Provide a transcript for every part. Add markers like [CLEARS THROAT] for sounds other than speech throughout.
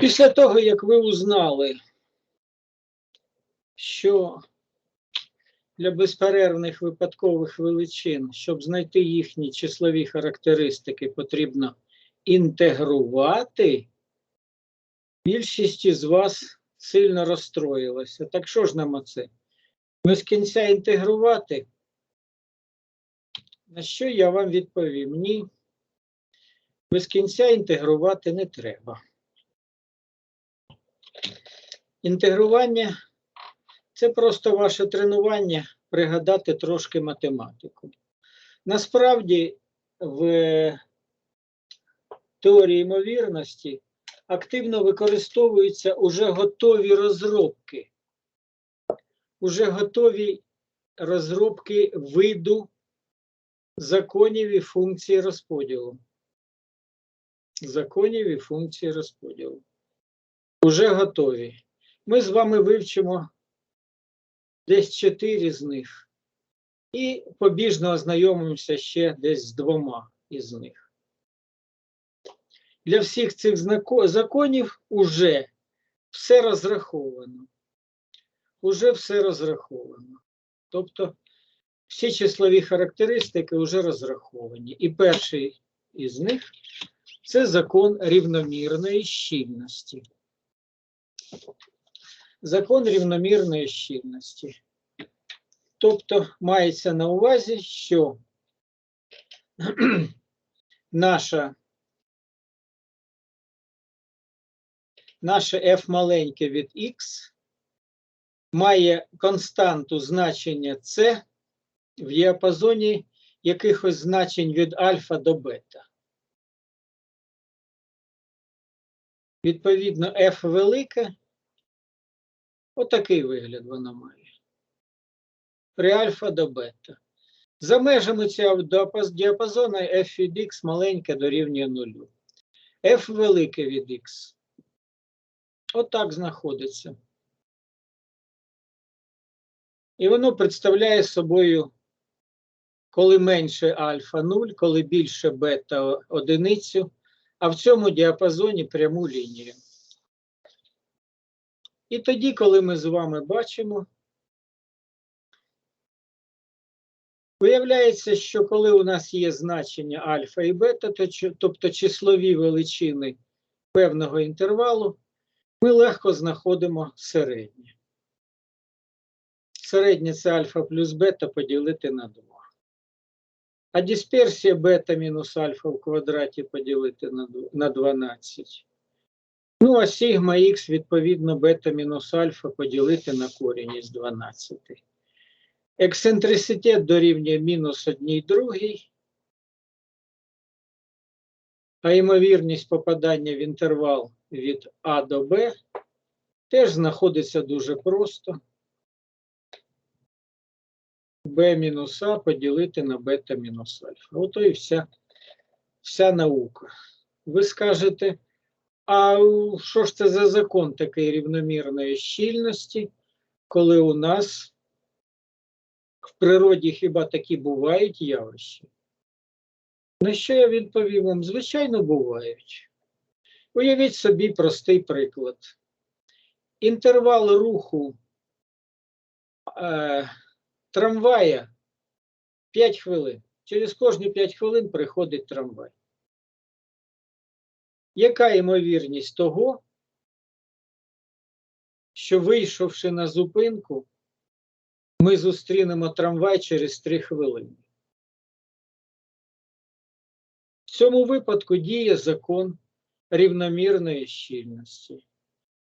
Після того, як ви узнали, що для безперервних випадкових величин, щоб знайти їхні числові характеристики, потрібно інтегрувати, більшість із вас сильно розстроїлася. Так що ж нам оце? Ми з кінця інтегрувати? На що я вам відповім? Ні. Без кінця інтегрувати не треба. Інтегрування це просто ваше тренування пригадати трошки математику. Насправді, в теорії ймовірності активно використовуються уже готові розробки, уже готові розробки виду законів і функцій розподілу. Законів і функцій розподілу. Уже готові. Ми з вами вивчимо десь чотири з них. І побіжно ознайомимося ще десь з двома із них. Для всіх цих законів уже все розраховано. Уже все розраховано. Тобто всі числові характеристики вже розраховані. І перший із них це закон рівномірної щільності. Закон рівномірної щільності. Тобто мається на увазі, що [CLEARS THROAT] наша, наше f маленьке від x має константу значення c в діапазоні якихось значень від альфа до бета. Відповідно, f велике, отакий вигляд воно має. При альфа до бета. За межами цього діапазону f від x маленьке дорівнює нулю. f велике від x. Отак знаходиться. І воно представляє собою, коли менше альфа 0, коли більше бета одиницю, а в цьому діапазоні пряму лінію. І тоді, коли ми з вами бачимо, виявляється, що коли у нас є значення альфа і бета, тобто числові величини певного інтервалу, ми легко знаходимо середнє. Середнє це альфа плюс бета поділити на 2. А дисперсія бета мінус альфа в квадраті поділити на 12. Ну, а сігма х, відповідно, бета мінус альфа поділити на корінь із 12. Ексцентриситет дорівнює мінус 1 другій. А ймовірність попадання в інтервал від А до Б теж знаходиться дуже просто. b мінус А поділити на бета мінус альфа. Ото і вся, вся наука. Ви скажете, а що ж це за закон такої рівномірної щільності, коли у нас в природі хіба такі бувають явища? На що я відповім вам? Звичайно, бувають. Уявіть собі простий приклад. Інтервал руху е, трамвая 5 хвилин. Через кожні 5 хвилин приходить трамвай. Яка ймовірність того, що вийшовши на зупинку, ми зустрінемо трамвай через 3 хвилини? В цьому випадку діє закон рівномірної щільності.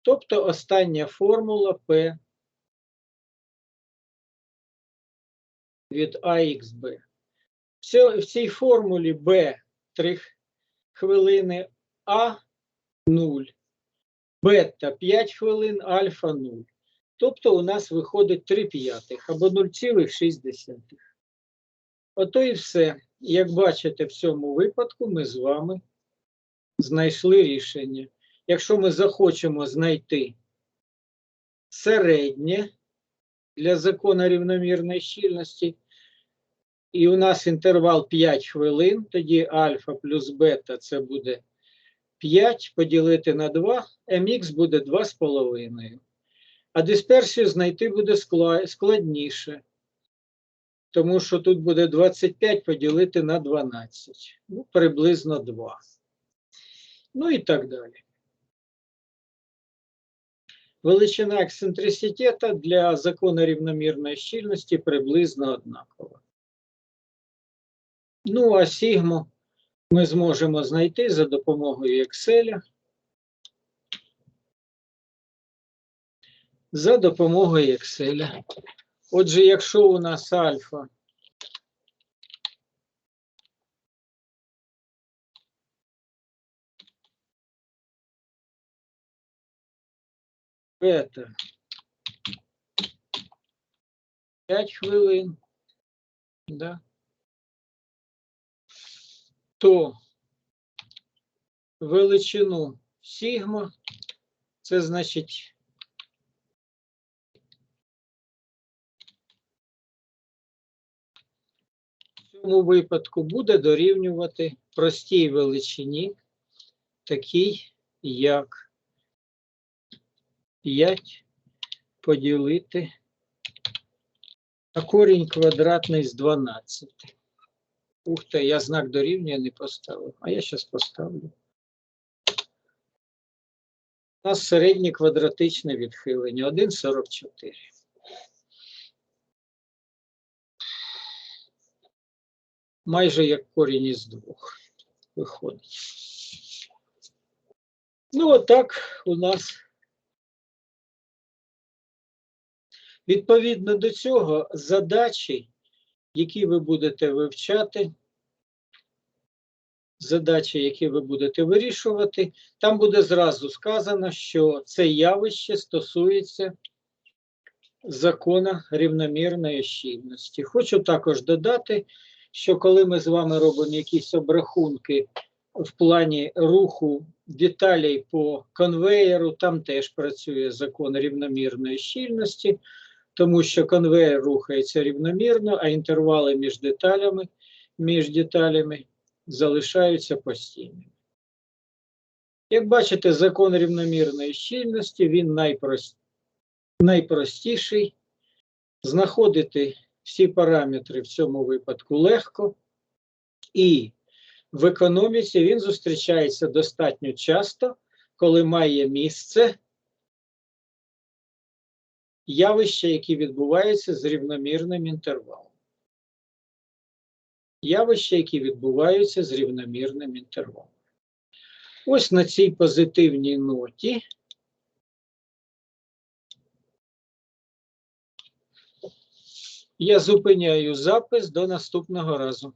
Тобто остання формула P від AXB. В цій формулі B 3 хвилини, А 0, бета 5 хвилин, альфа 0. Тобто у нас виходить 3 п'ятих або 0,6. Ото і все. Як бачите, в цьому випадку ми з вами знайшли рішення. Якщо ми захочемо знайти середнє для закону рівномірної щільності, і у нас інтервал 5 хвилин, тоді альфа плюс бета це буде 5 поділити на 2, mx буде 2,5. А дисперсію знайти буде складніше, тому що тут буде 25 поділити на 12, ну, приблизно 2. Ну і так далі. Величина ексцентриситета для закону рівномірної щільності приблизно однакова. Ну, а сігму ми зможемо знайти за допомогою Excel. За допомогою Excel. Отже, якщо у нас альфа бета 5 хвилин, да, то величину сігма, це значить в цьому випадку буде дорівнювати простій величині, такій як 5 поділити на корінь квадратний з 12. Ух ти, я знак дорівнює не поставив, а я зараз поставлю. У нас середнє квадратичне відхилення 1,44. Майже як корінь із двох виходить. Ну, отак у нас. Відповідно до цього, задачі, які ви будете вивчати, задачі, які ви будете вирішувати, там буде зразу сказано, що це явище стосується закона рівномірної щільності. Хочу також додати, що коли ми з вами робимо якісь обрахунки в плані руху деталей по конвеєру, там теж працює закон рівномірної щільності, тому що конвеєр рухається рівномірно, а інтервали між деталями, між деталями залишаються постійними. Як бачите, закон рівномірної щільності, він найпрос... найпростіший. Знаходити всі параметри в цьому випадку легко, і в економіці він зустрічається достатньо часто, коли має місце явища, які відбуваються з рівномірним інтервалом. Явища, які відбуваються з рівномірним інтервалом. Ось на цій позитивній ноті я зупиняю запис до наступного разу.